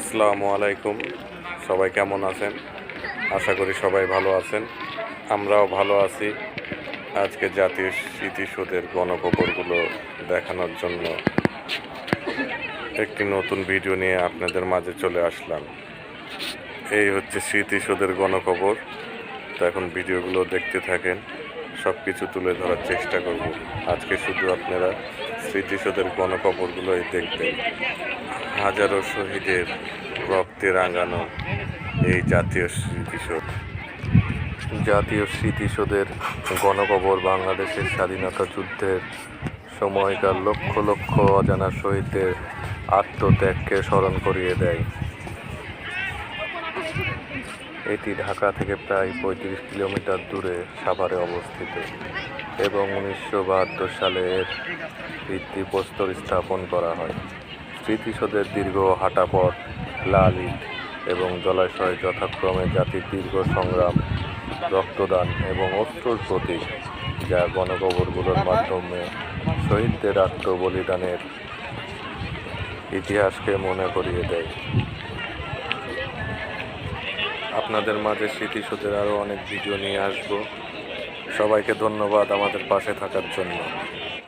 আসসালামু আলাইকুম। সবাই কেমন আছেন? আশা করি সবাই ভালো আছেন। আমরাও ভালো আছি। আজকে জাতীয় স্মৃতিসৌধের গণকবরগুলো দেখানোর জন্য একটি নতুন ভিডিও নিয়ে আপনাদের মাঝে চলে আসলাম। এই হচ্ছে স্মৃতিসৌধের গণকবর। তো এখন ভিডিওগুলো দেখতে থাকেন। সব কিছু তুলে ধরার চেষ্টা করব। আজকে শুধু আপনারা স্মৃতিসৌধের গণকবরগুলোই দেখবেন। হাজারো শহীদের রক্তে রাঙানো এই জাতীয় স্মৃতিসৌধ। জাতীয় স্মৃতিসৌধের গণকবর বাংলাদেশের স্বাধীনতা যুদ্ধের সময়কার লক্ষ লক্ষ অজানা শহীদদের আত্মত্যাগকে স্মরণ করিয়ে দেয়। এটি ঢাকা থেকে প্রায় পঁয়ত্রিশ কিলোমিটার দূরে সাভারে অবস্থিত এবং উনিশশো বাহাত্তর সালে এর ভিত্তিপ্রস্তর স্থাপন করা হয়। স্মৃতিসৌধের দীর্ঘ হাঁটাপথ, লাল ইট এবং জলাশয় যথাক্রমে জাতির দীর্ঘ সংগ্রাম, রক্তদান এবং অস্ত্রর প্রতীক, যা গণকবরগুলোর মাধ্যমে শহীদদের আত্মবলিদানের ইতিহাসকে মনে করিয়ে দেয়। আপনাদের মাঝে স্মৃতিসুদের আরও অনেক ভিডিও নিয়ে আসব। সবাইকে ধন্যবাদ আমাদের পাশে থাকার জন্য।